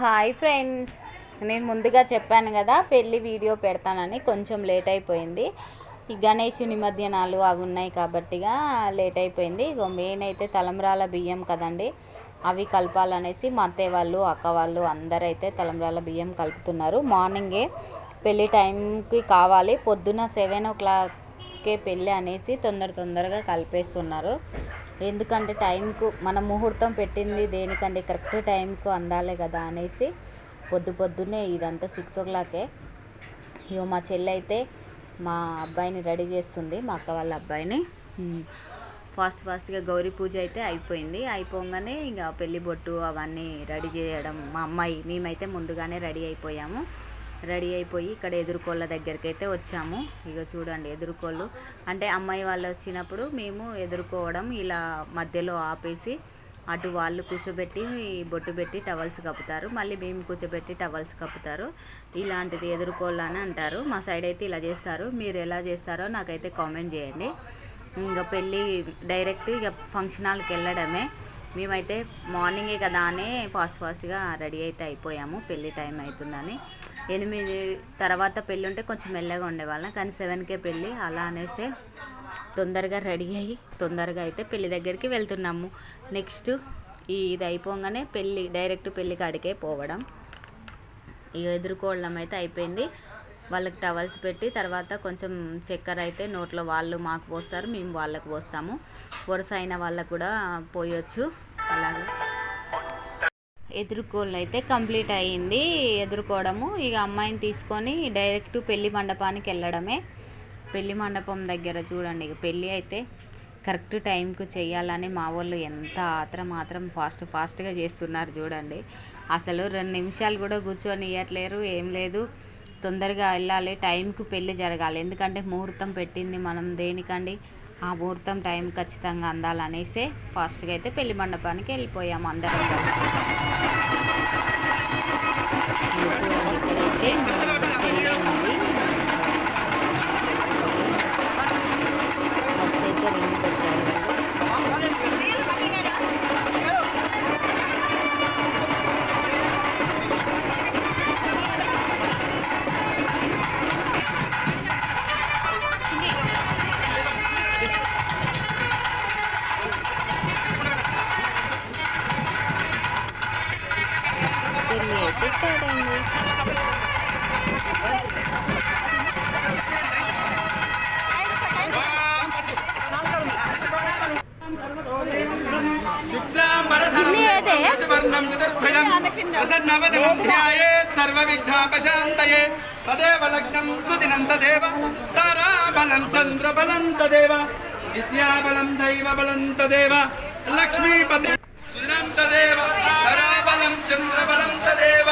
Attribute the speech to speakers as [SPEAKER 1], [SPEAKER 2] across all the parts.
[SPEAKER 1] Hi friends నేను ముందుగా చెప్పాను కదా పెళ్ళి వీడియో పెడతానని కొంచెం లేట్ అయిపోయింది. ఈ గణేష్ నిమజ్జనాలు అవి ఉన్నాయి కాబట్టిగా లేట్ అయిపోయింది. ఇగో మెయిన్ అయితే తలంబ్రాల బియ్యం కదండి. అవి కలపాలనేసి మా అత్తయ్య వాళ్ళు అక్క వాళ్ళు అందరూ అయితే తలంబ్రాల బియ్యం కలుపుతున్నారు. మార్నింగే పెళ్ళి టైంకి కావాలి. పొద్దున సెవెన్ ఓ క్లాక్కే పెళ్ళి అనేసి తొందర తొందరగా కలిపేస్తున్నారు. ఎందుకంటే టైంకు మన ముహూర్తం పెట్టింది దేనికంటే కరెక్ట్ టైంకు అందాలి కదా అనేసి పొద్దు పొద్దున్నే ఇదంతా సిక్స్ ఓ క్లాకే. ఇగో మా చెల్లి అయితే మా అబ్బాయిని రెడీ చేస్తుంది మా అక్క వాళ్ళ అబ్బాయిని. ఫాస్ట్ ఫాస్ట్గా గౌరీ పూజ అయితే అయిపోయింది. అయిపోగానే ఇక పెళ్ళి బొట్టు అవన్నీ రెడీ చేయడం మా అమ్మాయి మేమైతే ముందుగానే రెడీ అయిపోయాము. రెడీ అయిపోయి ఇక్కడ ఎదురుకోళ్ళ దగ్గరికి అయితే వచ్చాము. ఇక చూడండి ఎదురుకోళ్ళు. అంటే అమ్మాయి వాళ్ళు వచ్చినప్పుడు మేము ఎదుర్కోవడం ఇలా మధ్యలో ఆపేసి అటు వాళ్ళు కూర్చోబెట్టి బొట్టు పెట్టి టవల్స్ కప్పుతారు. మళ్ళీ మేము కూర్చోబెట్టి టవల్స్ కప్పుతారు. ఇలాంటిది ఎదుర్కోళ్ళు అని అంటారు. మా సైడ్ అయితే ఇలా చేస్తారు. మీరు ఎలా చేస్తారో నాకైతే కామెంట్ చేయండి. ఇంకా పెళ్ళి డైరెక్ట్ ఇక ఫంక్షన్ హాల్కి వెళ్ళడమే. మేమైతే మార్నింగే కదా అని ఫాస్ట్ ఫాస్ట్గా రెడీ అయితే అయిపోయాము. పెళ్ళి టైం అవుతుందని. ఎనిమిది తర్వాత పెళ్ళి ఉంటే కొంచెం మెల్లగా ఉండేవాళ్ళం. కానీ సెవెన్కే పెళ్ళి. అలా అనేసి తొందరగా రెడీ అయ్యి తొందరగా అయితే పెళ్ళి దగ్గరికి వెళ్తున్నాము. నెక్స్ట్ ఈ ఇది అయిపోగానే పెళ్ళి డైరెక్ట్ పెళ్ళి కాడికే పోవడం. ఇక ఎదుర్కోవడం అయితే అయిపోయింది. వాళ్ళకి టవల్స్ పెట్టి తర్వాత కొంచెం చక్కెర అయితే నోట్లో వాళ్ళు మాకు పోస్తారు మేము వాళ్ళకు పోస్తాము. వరుస అయిన వాళ్ళకు కూడా పోయొచ్చు. అలాగే ఎదుర్కోళ్ళు అయితే కంప్లీట్ అయ్యింది ఎదుర్కోవడము. ఇక అమ్మాయిని తీసుకొని డైరెక్ట్ పెళ్ళి మండపానికి వెళ్ళడమే. పెళ్ళి మండపం దగ్గర చూడండి ఇక పెళ్ళి అయితే కరెక్ట్ టైంకు చేయాలని మా వాళ్ళు ఎంత ఆత్రం మాత్రం ఫాస్ట్ ఫాస్ట్గా చేస్తున్నారు చూడండి. అసలు రెండు నిమిషాలు కూడా కూర్చొని ఇవ్వట్లేరు ఏం లేదు. తొందరగా వెళ్ళాలి టైంకు పెళ్ళి జరగాలి. ఎందుకంటే ముహూర్తం పెట్టింది మనం దేనికండి? ఆ ముహూర్తం టైం ఖచ్చితంగా అందాలనేసే ఫాస్ట్గా అయితే పెళ్ళి మండపానికి వెళ్ళిపోయాము అందరం కలిసి. ఇక్కడైతే
[SPEAKER 2] प्रसन्नवदमध्याये तदेव लग्न सुदिनं तदेव ताराबलं चन्द्रबलं तदेव विद्याबलं तदेव लक्ष्मीपति सुदिनं तदेव ताराबलं तदेव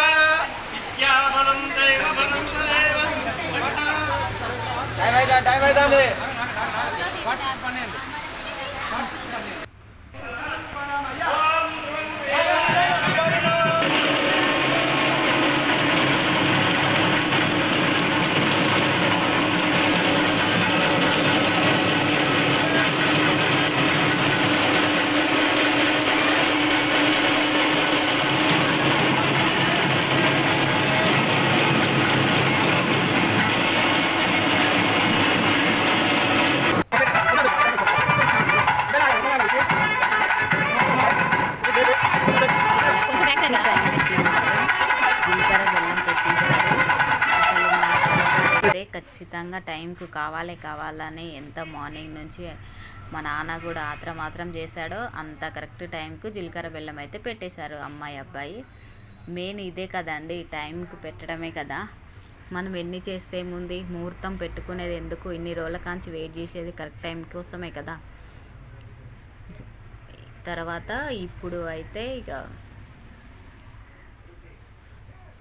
[SPEAKER 2] विद्याबलं दैवबलं तदेव
[SPEAKER 1] डाइवाइडा डाइवाइडा ले व्हाट्सएप पनेल व्हाट्सएप पनेल ఖచ్చితంగా టైంకు కావాలి కావాలని ఎంత మార్నింగ్ నుంచి మా నాన్న కూడా ఆత్రం మాత్రం చేశాడో అంత కరెక్ట్ టైంకు జీలకర్ర బెల్లం అయితే పెట్టేశారు అమ్మాయి అబ్బాయి. మెయిన్ ఇదే కదండి టైంకు పెట్టడమే కదా. మనం ఎన్ని చేస్తే ఏముంది ముహూర్తం పెట్టుకునేది ఎందుకు? ఇన్ని రోజుల కాంచి వెయిట్ చేసేది కరెక్ట్ టైం కోసమే కదా. తర్వాత ఇప్పుడు అయితే ఇక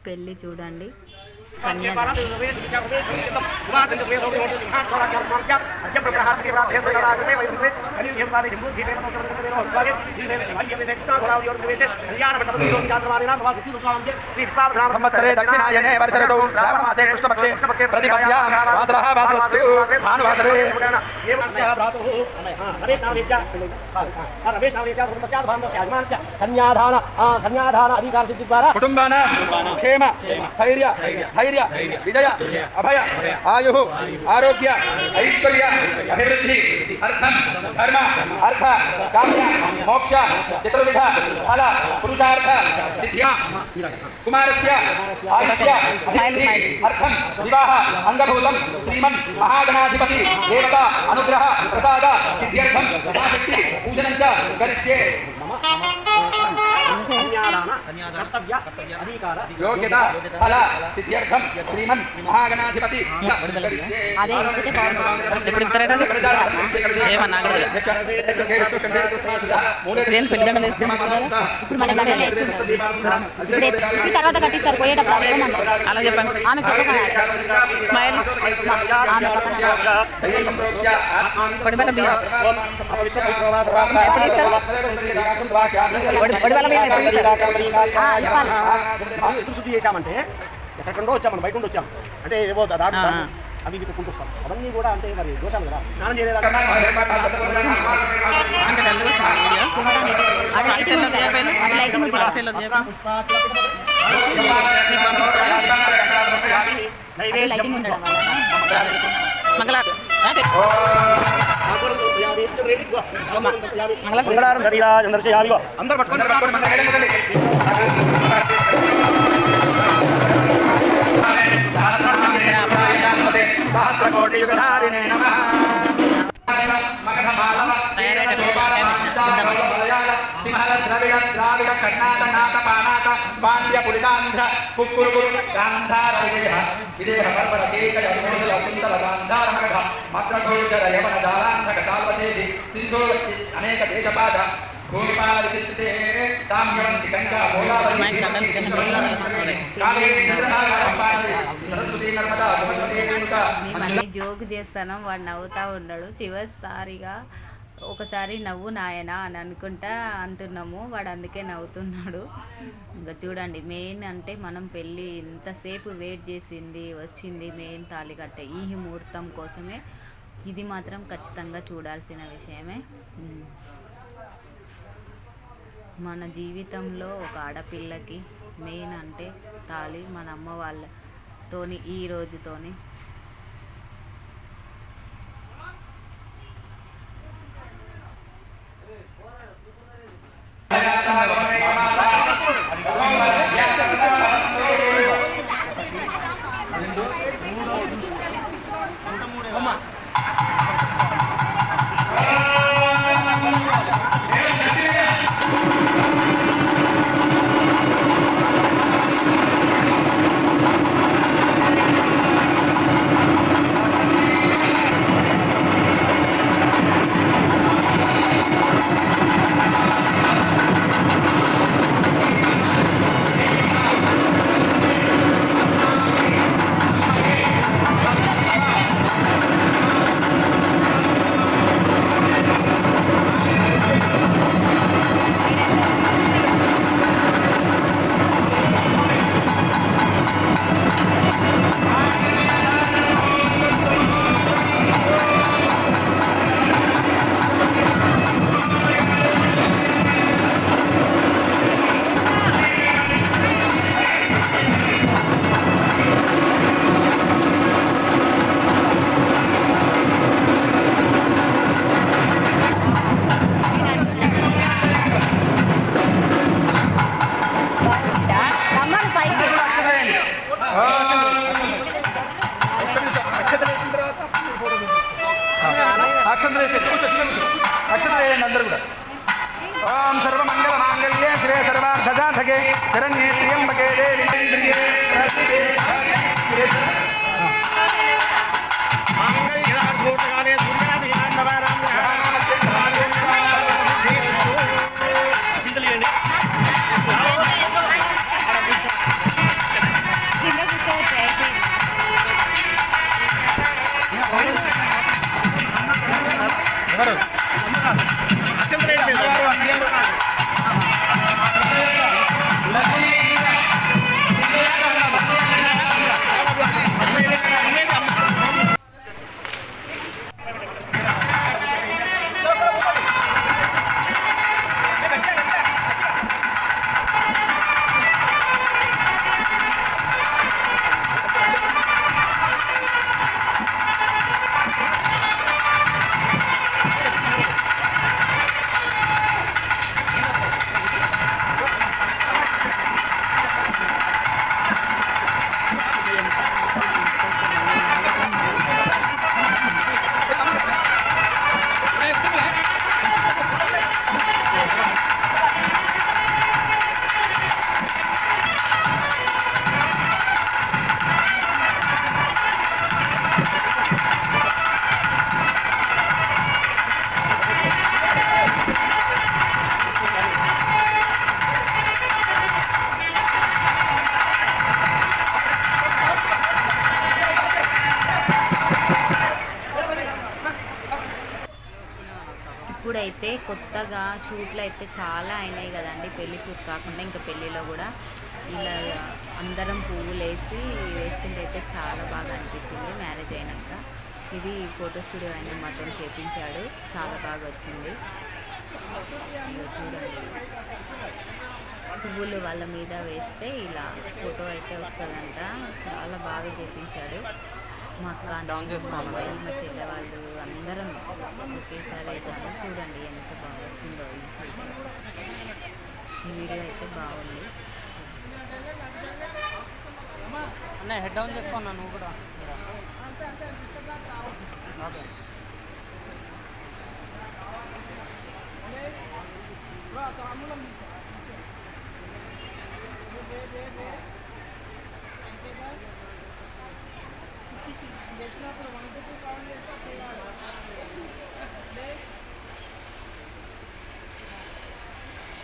[SPEAKER 1] పెళ్ళి చూడండి.
[SPEAKER 3] संवत्सरे दक्षिणायने
[SPEAKER 2] वर्षरतौ श्रावणमासे कृष्णपक्षे क्षेम स्थैर्य ಧೈರ್ಯ ವಿಜಯ ಅಭಯ ಆಯು ಆರೋಗ್ಯ ಐಶ್ವರ್ಯ ಅಭಿವೃದ್ಧಿ ಅರ್ಥ ಧರ್ಮ ಅರ್ಥ ಕಾಮ್ಯ ಮೋಕ್ಷ ಚತುರ್ವಿಧ ಫಲ ಪುರುಷಾರ್ಥ ಸಿದ್ಧಿಯ ಕುಮಾರಸ್ಯ ಆಯುಷ್ಯ ಅರ್ಥ ವಿವಾಹ ಅಂಗಭೂತಂ ಶ್ರೀಮನ್ ಮಹಾಗಣಾಧಿಪತಿ ದೇವತಾ ಅನುಗ್ರಹ ಪ್ರಸಾದ ಸಿದ್ಧ್ಯರ್ಥಂ ಶಕ್ತಿ ಪೂಜನಂಚ ಕರಿಷ್ಯೆ
[SPEAKER 3] కన్యాదాన కర్తవ్య అధికార
[SPEAKER 2] యోగ్యత ఫల సిద్ధ్యర్థం శ్రీమన్ మహాగణాధిపతి
[SPEAKER 1] అదే ఎక్కితే బాగుంటుంది
[SPEAKER 4] ఇప్పుడు ఇస్తారట అది? ఏమన్నా అడగదు. ఇదేం పెళ్ళిదండలు వేసుకుని
[SPEAKER 1] ఇప్పుడు మళ్ళీ దండలు వేసుకుంటారు ఇప్పుడు ఎత్తి తర్వాత కట్టిస్తారు పోయేటప్పుడు
[SPEAKER 4] అలా చెప్పండి
[SPEAKER 1] ఆమె
[SPEAKER 4] స్మైల్
[SPEAKER 1] ఆమె పక్కన
[SPEAKER 4] పొడిబెల్ల బియ్యం ఎప్పుడు ఇస్తారు పొడి- పొడిబెల్ల బియ్యం ఎప్పుడు ఇస్తారు
[SPEAKER 3] చేశామంటే ఎక్కడెక్కడో వచ్చాం మనం బయట నుండి వచ్చాం. అంటే ఏవో దాడు. అవి ఇవి కుంటుస్తాం అవన్నీ కూడా అంటే మరి దోషాలు కదా. స్నానం చేయలేదా?
[SPEAKER 4] మంగళారు మంగళారు
[SPEAKER 3] గడియా చంద్రశేఖర్ అందరు పట్టుకొని
[SPEAKER 2] సహస్రకోటి యుగధారిణే నమః సింహల ద్రవిడ ద్రావిడ కర్ణాట నాట పులికాంధ్ర కుక్కురు గాంధార మగధ మద్రగోచర సాల్వచేతి సింధోవతి అనేక దేశపాశ భూమిపాల విచిత్రే సామ్యవంతి గంగా. కావేరి చంద్రనాగ సరస్వతి నర్మదా గోమతి
[SPEAKER 1] జోక్ చేస్తాను వాడు నవ్వుతా ఉన్నాడు చివరిసారిగా ఒకసారి నవ్వు నాయన అని అనుకుంటా అంటున్నాము. వాడు అందుకే నవ్వుతున్నాడు. ఇంకా చూడండి మెయిన్ అంటే మనం పెళ్ళి ఇంతసేపు వెయిట్ చేసింది వచ్చింది మెయిన్ తాళి కట్టే ఈ ముహూర్తం కోసమే. ఇది మాత్రం ఖచ్చితంగా చూడాల్సిన విషయమే. మన జీవితంలో ఒక ఆడపిల్లకి మెయిన్ అంటే తాళి మన అమ్మ వాళ్ళతోని ఈ రోజుతోని అయితే కొత్తగా షూట్లు అయితే చాలా అయినాయి కదండి. పెళ్ళి షూట్ కాకుండా ఇంకా పెళ్ళిలో కూడా ఇలా అందరం పువ్వులు వేసి వేస్తుంటే అయితే చాలా బాగా అనిపించింది మ్యారేజ్ అయినాక. ఇది ఫోటో స్టూడియో ఆయన మాత్రం చేపించాడు. చాలా బాగా వచ్చింది. చూడండి. పువ్వులు వాళ్ళ మీద వేస్తే ఇలా ఫోటో అయితే వస్తుందంట. చాలా బాగా చేపించాడు. మా అక్క
[SPEAKER 4] డౌన్ చేసుకోవాలి.
[SPEAKER 1] మా అమ్మాయి, మా చెల్లె వాళ్ళు అందరం ఒకేసారి వేసాము చూడండి ఎంత బాగా వచ్చిందో ఈ వీడియో అయితే బాగుంది.
[SPEAKER 4] అన్న హెడ్ డౌన్ చేసుకున్నా నువ్వు కూడా?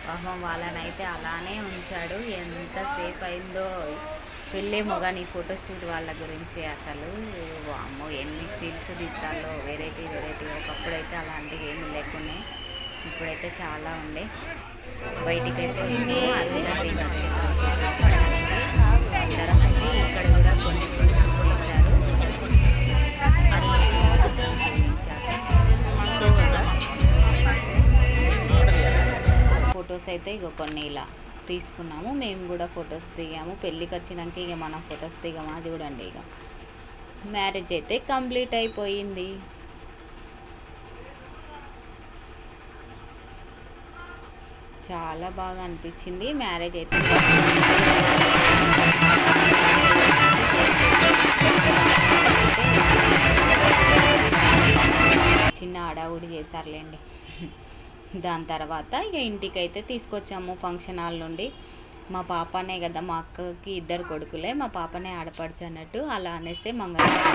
[SPEAKER 1] పాపం వాళ్ళనైతే అలానే ఉంచాడు. ఎంతసేపు అయిందో పెళ్ళేమో కానీ ఫోటో షూట్ వాళ్ళ గురించి అసలు అమ్మో ఎన్ని స్టిల్స్ దిద్దాలో వెరైటీ వెరైటీ ఒకప్పుడు అయితే అలాంటివి ఏమి లేకునే ఇప్పుడైతే చాలా ఉండే. బయటికి అయితే అయితే ఇక కొన్ని ఇలా తీసుకున్నాము. మేము కూడా ఫొటోస్ దిగాము. పెళ్ళికి వచ్చినాక ఇక మనం ఫొటోస్ దిగామా. చూడండి ఇక మ్యారేజ్ అయితే కంప్లీట్ అయిపోయింది. చాలా బాగా అనిపించింది. మ్యారేజ్ అయితే చిన్న అడావుడి చేశారులేండి. దాని తర్వాత ఇక ఇంటికి అయితే తీసుకొచ్చాము ఫంక్షన్ హాల్ నుండి. మా పాపనే కదా మా అక్కకి ఇద్దరు కొడుకులే మా పాపనే ఆడపడుచు అన్నట్టు అలా అనేసి మంగళవారం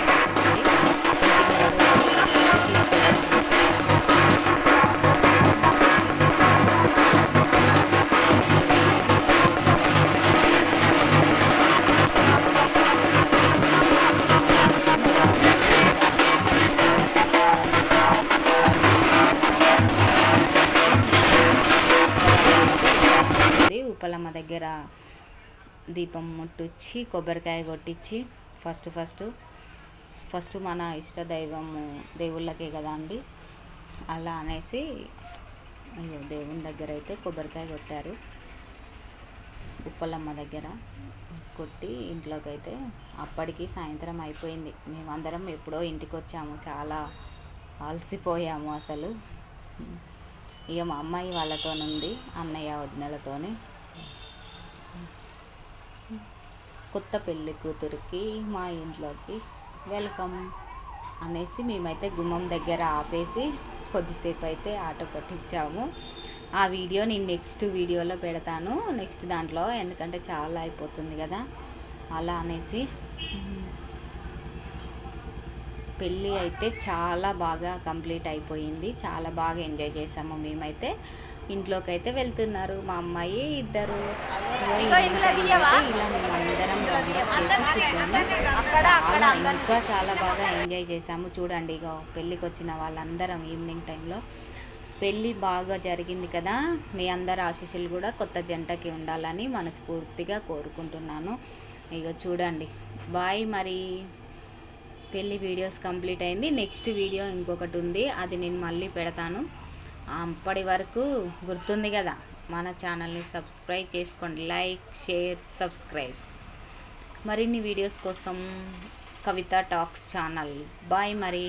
[SPEAKER 1] దీపం ముట్టించి కొబ్బరికాయ కొట్టించి ఫస్ట్ ఫస్ట్ ఫస్ట్ మన ఇష్ట దైవము దేవుళ్ళకే కదా అండి. అలా అనేసి అయ్యో దేవుని దగ్గర అయితే కొబ్బరికాయ కొట్టారు. ఉప్పలమ్మ దగ్గర కొట్టి ఇంట్లోకి అయితే అప్పటికి సాయంత్రం అయిపోయింది. మేమందరం ఎప్పుడో ఇంటికి వచ్చాము చాలా అలసిపోయాము అసలు. ఇక మా అమ్మాయి వాళ్ళతో ఉంది అన్నయ్య వదినలతోని కొత్త పెళ్ళి కూతురికి మా ఇంట్లోకి వెల్కమ్ అనేసి మేమైతే గుమ్మం దగ్గర ఆపేసి కొద్దిసేపు అయితే ఆటో పట్టించాము. ఆ వీడియో నేను నెక్స్ట్ వీడియోలో పెడతాను. నెక్స్ట్ దాంట్లో ఎందుకంటే చాలా అయిపోతుంది కదా. అలా అనేసి పెళ్ళి అయితే చాలా బాగా కంప్లీట్ అయిపోయింది. చాలా బాగా ఎంజాయ్ చేసాము మేమైతే. ఇంట్లోకి అయితే వెళ్తున్నారు. మా అమ్మాయి ఇద్దరు. ఇలా ఇంకా చాలా బాగా ఎంజాయ్ చేసాము చూడండి ఇక పెళ్ళికి వచ్చిన వాళ్ళందరం ఈవినింగ్ టైంలో. పెళ్ళి బాగా జరిగింది కదా. మీ అందరి ఆశీస్సులు కూడా కొత్త జంటకి ఉండాలని మనస్ఫూర్తిగా కోరుకుంటున్నాను. ఇక చూడండి. బాయ్ మరి. పెళ్ళి వీడియోస్ కంప్లీట్ అయింది. నెక్స్ట్ వీడియో ఇంకొకటి ఉంది. అది నేను మళ్ళీ పెడతాను. అప్పటి వరకు గుర్తుంది కదా మన ఛానల్ని సబ్స్క్రైబ్ చేసుకోండి. Like share subscribe. మరిన్ని వీడియోస్ కోసం కవిత టాక్స్ ఛానల్. బాయ్ మరి.